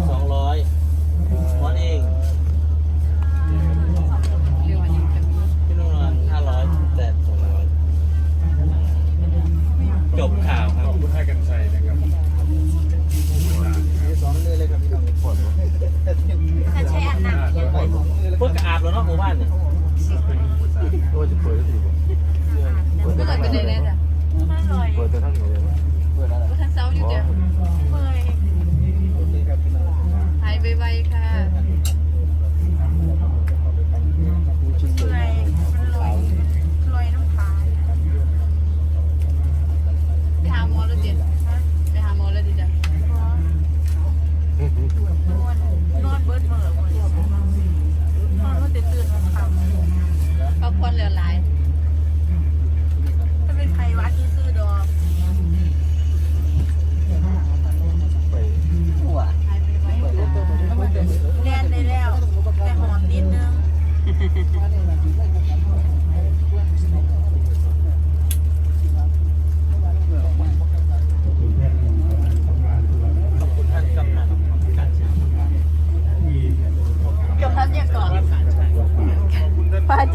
了。 ไวๆค่ะ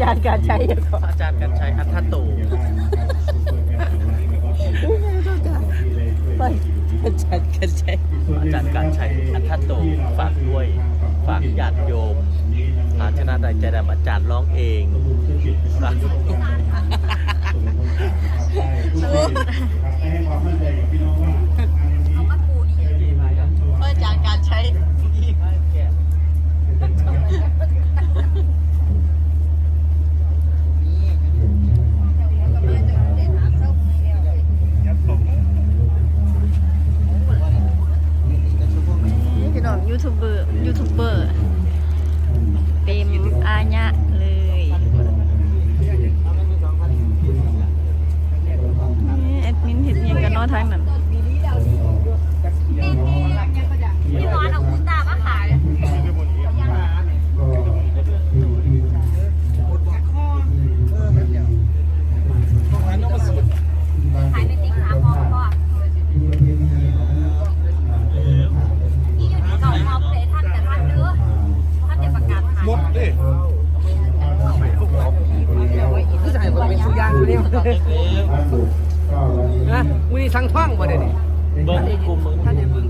จารย์การใช้ยังก่อนอาจารย์กันชัยอัธฐโตไปอาจารย์การใช้อาจารย์กันชัยอัธฐโตฝากด้วย ฝากญาติโยมอาชนะใดใจดำอาจารย์ร้องเองฝากให้ความมั่นใจกับพี่น้องว่าางอยู่เนี่ยนะมันนี่สั่งท่องบ่เดี๋ยวนี้เบิ้งกลุ่มมึงท่านจะเบิ้ง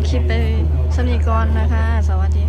ดคลิปไปสมีก่อนนะคะ สวัสดี